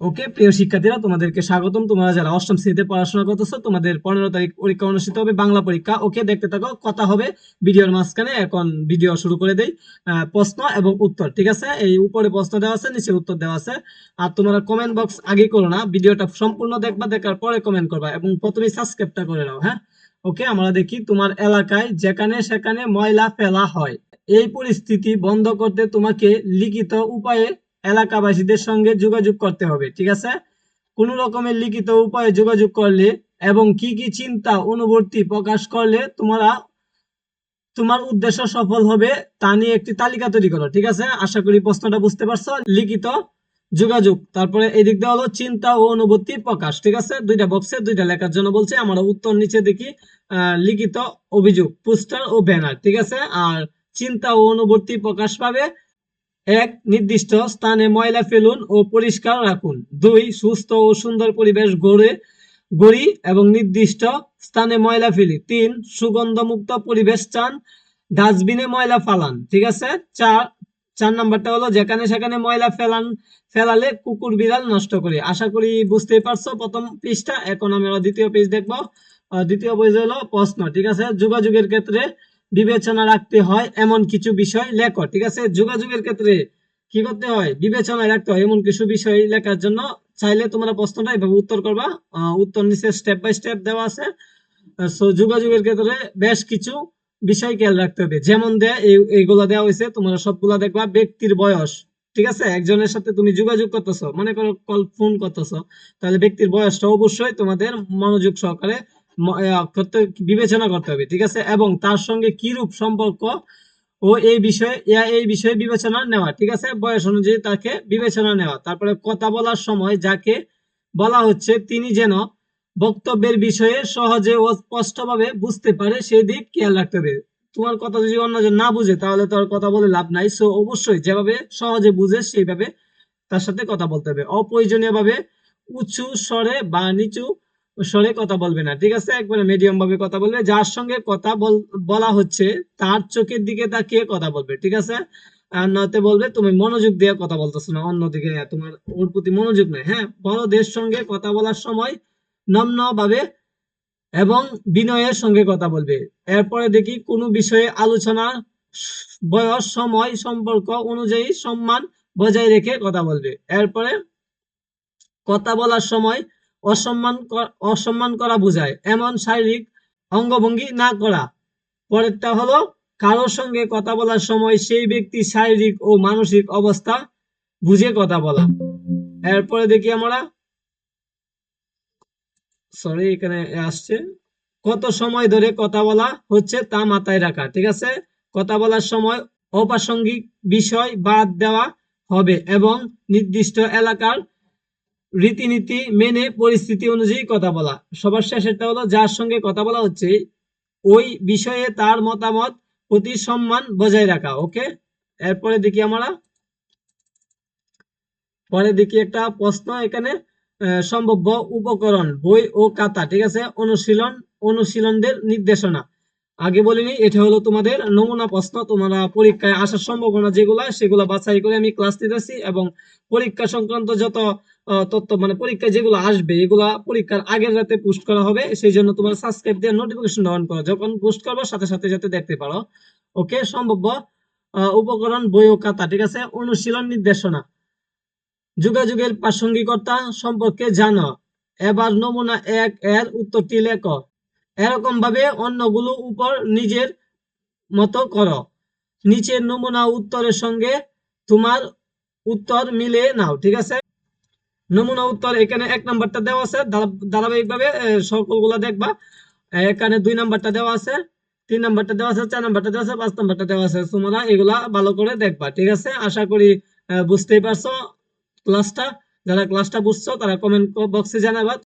ওকে, প্রিয় শিক্ষার্থীরা, তোমাদেরকে স্বাগতম। তোমরা যারা অষ্টম শ্রেণীতে পড়াশোনা করতেছো, তোমাদের পনেরো তারিখ পরীক্ষা অনুষ্ঠিত হবে, বাংলা পরীক্ষা। ওকে, দেখতে থাকো, কথা হবে ভিডিওর মাঝখানে। এখন ভিডিও শুরু করে দেই প্রশ্ন এবং উত্তর, ঠিক আছে? এই উপরে প্রশ্ন দেওয়া আছে, নিচে উত্তর দেওয়া আছে। আর তোমরা কমেন্ট বক্স আগে করো না, ভিডিওটা সম্পূর্ণ দেখবা, দেখার পরে কমেন্ট করবা এবং প্রথমে সাবস্ক্রাইবটা করে নাও হ্যাঁ? ওকে, আমরা দেখি তোমার এলাকায় যেখানে সেখানে ময়লা ফেলা হয়, এই পরিস্থিতি বন্ধ করতে তোমাকে লিখিত উপায়ে এলাকাবাসীদের সঙ্গে যোগাযোগ করতে হবে, ঠিক আছে? কোন রকমের লিখিত উপায়ে যোগাযোগ করলে এবং কি কি চিন্তা অনুভূতি প্রকাশ করলে তোমরা, তোমার উদ্দেশ্য সফল হবে তা নিয়ে একটি তালিকা তৈরি করো, ঠিক আছে? আশা করি প্রশ্নটা বুঝতে পারছ। লিখিত যোগাযোগ, তারপরে এদিক দিয়ে হলো চিন্তা ও অনুভূতি প্রকাশ, ঠিক আছে? দুইটা বক্সে দুইটা লেখার জন্য বলছে, আমরা উত্তর নিচে দেখি লিখিত অভিযোগ, পোস্টার ও ব্যানার, ঠিক আছে? আর চিন্তা ও অনুভূতি প্রকাশ পাবে এক নির্দিষ্ট স্থানে ময়লা ফেলুন ও পরিষ্কার রাখুন। দুই, সুস্থ ও সুন্দর পরিবেশ গড়ে, গড়ি এবং নির্দিষ্ট স্থানে ময়লা ফেলি। তিন, সুগন্ধমুক্ত পরিবেশ চান। ডাস্টবিনে ময়লা ফালান, ঠিক আছে? চার চার নাম্বারটা হলো যেখানে সেখানে ময়লা ফেলান, ফেলালে কুকুর বিড়াল নষ্ট করি। আশা করি বুঝতেই পারছ প্রথম পৃষ্ঠা। এখন আমরা দ্বিতীয় পেজ দেখব। দ্বিতীয় পেজ হলো প্রশ্ন, ঠিক আছে? যোগাযোগের ক্ষেত্রে বিবেচনা রাখতে হয় এমন কিছু বিষয় লেখো ঠিক আছে? যোগাযোগের ক্ষেত্রে কি করতে হয়? বিবেচনায় রাখতে হয় এমন কিছু বিষয় লেখার জন্য। চাইলে তোমরা প্রশ্নটা এভাবে উত্তর করবা। উত্তর নিচে স্টেপ বাই স্টেপ দেওয়া আছে। সো যোগাযোগের ক্ষেত্রে বেশ কিছু বিষয় খেয়াল রাখতে হবে। যেমন দেয়া, এই, এইগুলা দেওয়া হয়েছে, তোমরা সবগুলা দেখবা। ব্যক্তির বয়স, ঠিক আছে? একজনের সাথে তুমি যোগাযোগ করতেছো, মনে করো কল ফোন করতেছো, তাহলে ব্যক্তির বয়সটা অবশ্যই তোমাদের মনোযোগ সহকারে করতে বিবেচনা করতে হবে, ঠিক আছে? এবং তার সঙ্গে কিরূপ সম্পর্ক ও এই বিষয়ে এই বিষয়ে বিবেচনা নেওয়া, ঠিক আছে? বয়স অনুযায়ী তাকে বিবেচনা নেওয়া। তারপরে কথা বলার সময় যাকে বলা হচ্ছে, তিনি যেন বক্তব্যের বিষয়ে সহজে ও স্পষ্টভাবে বুঝতে পারে, সেই দিক খেয়াল রাখতে হবে। তোমার কথা যদি অন্যজন না বুঝে, তাহলে তো আর কথা বলে লাভ নাই। সো অবশ্যই যেভাবে সহজে বুঝে, সেইভাবে তার সাথে কথা বলতে হবে। অপ্রয়োজনীয় ভাবে উঁচু স্বরে বা নিচু স্বরে কথা বলবে না, ঠিক আছে? একবারে মিডিয়াম ভাবে কথা বলবে। যার সঙ্গে কথা বল- হচ্ছে, তার চোখের দিকে তাকিয়ে কথা বলবে, ঠিক আছে? আর নয়তো বলবে, তুমি মনোযোগ দিয়ে কথা বলতেছো না। অন্যদিকে তোমার ওর প্রতি মনোযোগ নেই হ্যাঁ? বড় বড়দের সঙ্গে কথা বলার সময় নম্র ভাবে এবং বিনয়ের সঙ্গে কথা বলবে। এরপরে দেখি, কোনো বিষয়ে আলোচনা বয়স, সময়, সম্পর্ক অনুযায়ী সম্মান বজায় রেখে কথা বলবে। এরপরে কথা বলার সময় অসম্মান অসম্মান করা বোঝায়। এমন শারীরিক অঙ্গভঙ্গি না করা। পরেরটা হলো, কারোর সঙ্গে কথা বলার সময় সেই ব্যক্তির শারীরিক ও মানসিক অবস্থা বুঝে কথা বলা। এরপরে দেখি আমরা সরি এখানে আসছে। কত সময় ধরে কথা বলা হচ্ছে তা মাথায় রাখা, ঠিক আছে? কথা বলার সময় অপ্রাসঙ্গিক বিষয় বাদ দেওয়া হবে এবং নির্দিষ্ট এলাকার রীতিনীতি মেনে পরিস্থিতি অনুযায়ী কথা বলা। সবার শেষেরটা হলো, যার সঙ্গে কথা বলা হচ্ছে, ওই বিষয়ে তার মতামত প্রতি সম্মান বজায় রাখা, ওকে? এরপরে দেখি আমরা। পরে দেখি একটা প্রশ্ন, এখানে সম্ভাব্য উপকরণ, বই ও খাতা, ঠিক আছে? অনুশীলন, অনুশীলনদের নির্দেশনা। আগে বলিনি, এটা হলো তোমাদের নমুনা প্রশ্ন, তোমরা পরীক্ষায় আসার সম্ভাবনা যেগুলা, সেগুলো বাছাই করে আমি ক্লাস দিতেছি এবং পরীক্ষা সংক্রান্ত যত তথ্য মানে পরীক্ষায় যেগুলো আসবে এগুলা পরীক্ষার আগের রাতে পোস্ট করা হবে সেই জন্য তোমার সাবস্ক্রাইব দিয়ে নোটিফিকেশন অন করো। যখন পোস্ট করব সাথে সাথে যাতে দেখতে পারো। ওকে সম্ভাব্য আহ, উপকরণ বই ও খাতা ঠিক আছে? অনুশীলন নির্দেশনা। যোগাযোগের প্রাসঙ্গিকতা সম্পর্কে জানো। এবার নমুনা এক এর উত্তরটি লেখো। এরকম ভাবে অন্যগুলো উপর নিজের মতো করো। নিচের নমুনা উত্তরের সঙ্গে তোমার উত্তর মিলে নাও ঠিক আছে? নমুনা উত্তর এখানে এক নাম্বারটা দেওয়া আছে। ধারাবাহিকভাবে সকলগুলো দেখবা। এখানে দুই নাম্বারটা দেওয়া আছে, তিন নাম্বারটা দেওয়া আছে, চার নাম্বারটা দেওয়া আছে, পাঁচ নাম্বারটা দেওয়া আছে। তোমরা এগুলা ভালো করে দেখবা, ঠিক আছে? আশা করি বুঝতেই পারছ ক্লাসটা। যারা ক্লাসটা বুঝছ, তারা কমেন্ট বক্সে জানাবা।